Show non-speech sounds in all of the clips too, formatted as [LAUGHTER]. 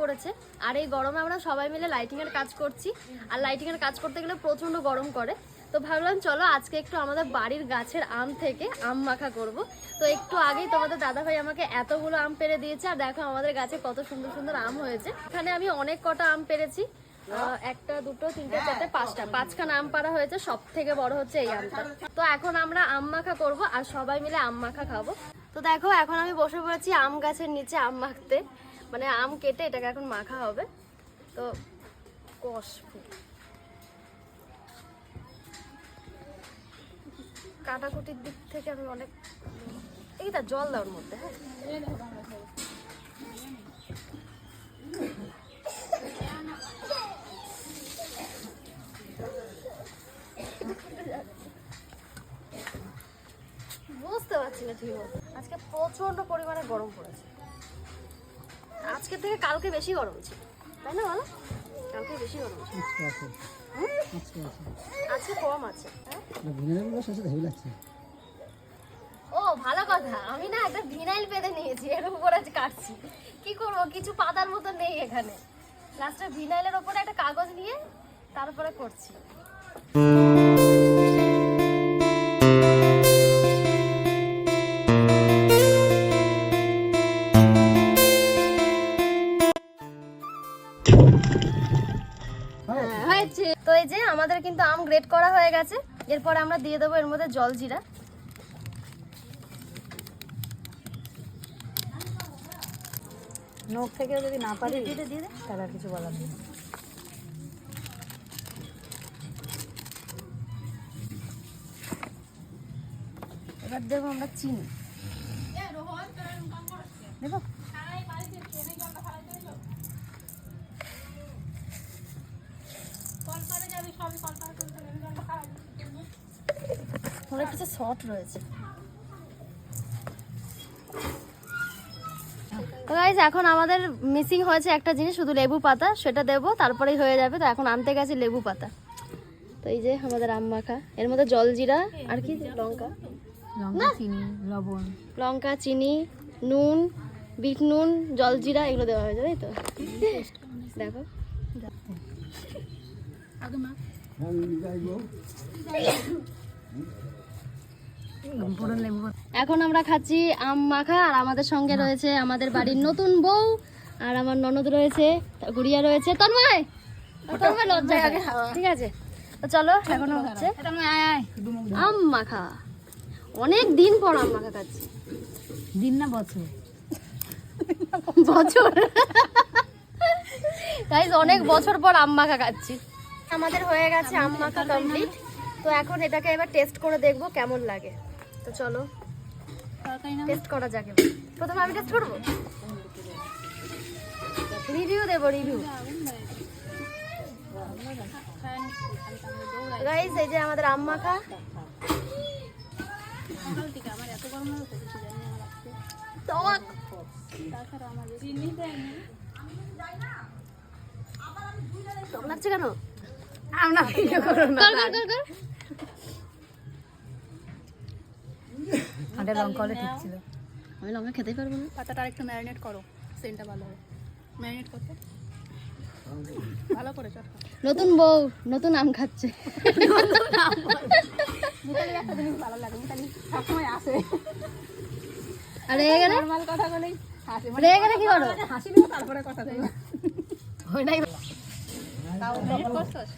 পড়েছে। আর এই গরমে আমরা সবাই মিলে লাইটিং এর কাজ করছি। আর লাইটিং এর কাজ করতে গেলে প্রচণ্ড গরম করে তো ভাবলাম, চলো আজকে একটু আমাদের বাড়ির গাছের আম থেকে আম মাখা করব। তো একটু আগেই তোমাদের দাদাভাই আমাকে এতগুলো আম পেরে দিয়েছে। আর দেখো আমাদের গাছে কত সুন্দর সুন্দর আম হয়েছে। এখানে আমি অনেক কটা আম পেরেছি। একটা, দুটো, তিনটে, চারটে, পাঁচটা। পাঁচখানা আম পাড়া হয়েছে সব থেকে বড় হচ্ছে এই আমটা। তো এখন আমরা আম মাখা করব আর সবাই মিলে আম মাখা খাব। তো দেখো, এখন আমি বসে পড়েছি আম গাছের নিচে আম মাখতে। মানে আম কেটে এটাকে এখন মাখা হবে। তো কষ কাটাকুটির দিক থেকে আমি অনেক এইটা জল দেওয়ার মধ্যে হ্যাঁ? বুঝতে পারছি না ঠিক মতো আজকে প্রচণ্ড পরিমাণে গরম পড়েছে। আজকে থেকে কালকে বেশি গরম ছিল। তাই না বলো কালকে বেশি গরম ছিল। আজকে আছে। কম হ্যাঁ? ও ভালো কথা। আমি না একটা ভিনাইল বেঁধে নিয়েছি এর উপর আজ কাটছি। কি করব? কিছু পাতার মতো নেই এখানে। লাস্টে ভিনাইলের ওপরে একটা কাগজ নিয়ে তারপরে করছি। হ্যাঁ, হয়েছে। তো এই যে আমাদের কিন্তু আম গ্রেট করা হয়ে গেছে। এরপর আমরা দিয়ে দেবো এর মধ্যে জল জিরা। নখ থেকেও যদি না পারি দিয়ে দিয়ে তাহলে কিছু বলার নেই। এবার দেবো আমরা চিনি। দেবো অনেক কিছু শর্ট রয়েছে। তো গাইজ এখন আমাদের মিসিং হয়েছে একটা জিনিস শুধু লেবু পাতা সেটা দেবো তারপরেই হয়ে যাবে। তো এখন আনতে গেছি লেবু পাতা। তো এই যে আমাদের আম মাখা এর মধ্যে জল জিরা আর কি লঙ্কা। লঙ্কা চিনি লবণ। লঙ্কা চিনি নুন বিট নুন জলজিরা এগুলো দেওয়া হয়েছে তাই তো? দেখো। এখন আমরা খাচ্ছি আম মাখা আর আমাদের সঙ্গে রয়েছে আমাদের বাড়ির নতুন বউ আর আমার ননদ রয়েছে গুড়িয়া রয়েছে। তন্ময়! তন্ময় লজ্জা করে। ঠিক আছে। তো চলো এখনও হচ্ছে। আম মাখা। অনেক দিন পর আম মাখা খাচ্ছি। দিন না বছর? বছর? গাইজ অনেক বছর পর আম মাখা খাচ্ছি। আমাদের হয়ে গেছে আম মাখা কমপ্লিট তো এখন এটাকে এবার টেস্ট করে দেখব কেমন লাগে। তো চলো টেস্ট করা যাক প্রথমে আমি টেস্ট করব? রিভিউ দেবো রিভিউ গাইজ এই যে আমাদের আম মাখা টক। টক লাগছে কেন? আমরা ভিডিও করো না কর, কর, কর, কর। লঙ্কা হলে ঠিক ছিল। আমি লঙ্কা খেতেই পারব না। পাতাটা আরেকটু ম্যারিনেট করো সেন্টটা ভালো হবে। ম্যারিনেট করতে? ভালো করে চটকা নতুন বউ নতুন আম খাচ্ছে। মিতালির একটা জিনিস ভালো লাগে মিতালি সবসময় আসে। আর গেলে নর্মাল কথা বলেই হাসে মানে গেলে কি করো? হাসি দেবো তারপরে কথা দেবো হয় নাই। তাও ম্যারিনেট করছোস?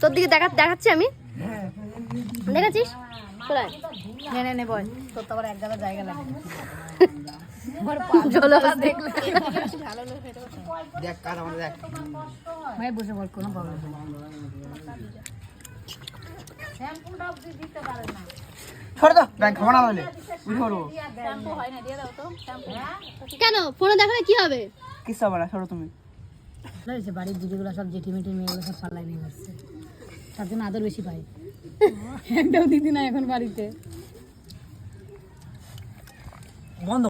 তোর দিকে দেখা দেখাচ্ছি আমি। দেখাচ্ছিস? আয়। নে নে নে বল। তোর তো আবার এক জায়গায় জায়গা লাগে। [LAUGHS] চলো দেখলে। ভালো লোক খেতে পারছ দেখ কার আমাদের দেখ। ভাই বসে বল কোনো প্রবলেম হয় ফোনে দেখালে কি হবে? কিস হবে না তুমি। বাড়ির দিদিগুলো সব জেঠি মেটি মেয়েগুলো সব পাল্লাই নিয়ে আসছে তার জন্য আদর বেশি পাই একটাও দিদি না এখন বাড়িতে। বন্ধ